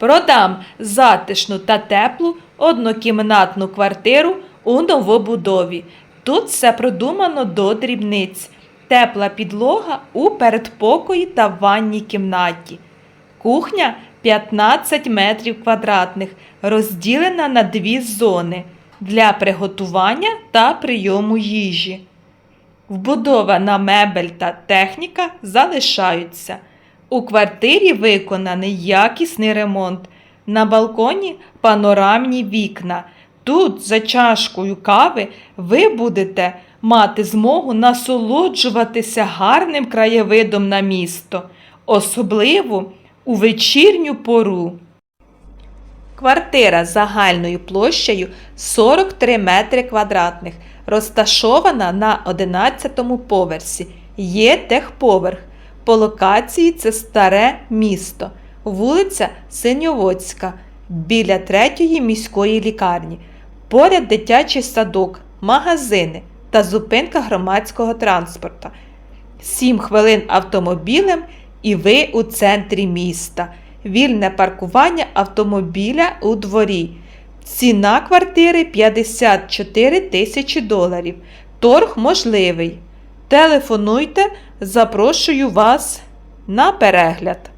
Продам затишну та теплу однокімнатну квартиру у новобудові. Тут все продумано до дрібниць. Тепла підлога у передпокої та ванній кімнаті. Кухня 15 метрів квадратних, розділена на дві зони для приготування та прийому їжі. Вбудована мебель та техніка залишаються. У квартирі виконаний якісний ремонт. На балконі панорамні вікна. Тут за чашкою кави ви будете мати змогу насолоджуватися гарним краєвидом на місто, особливо у вечірню пору. Квартира загальною площею 43 метри квадратних, розташована на 11 поверсі. Є техповерх. По локації це старе місто, вулиця Синьоводська, біля третьої міської лікарні. Поряд дитячий садок, магазини та зупинка громадського транспорту. 7 хвилин автомобілем і ви у центрі міста. Вільне паркування автомобіля у дворі. Ціна квартири 54 тисячі доларів. Торг можливий. Телефонуйте, запрошую вас на перегляд.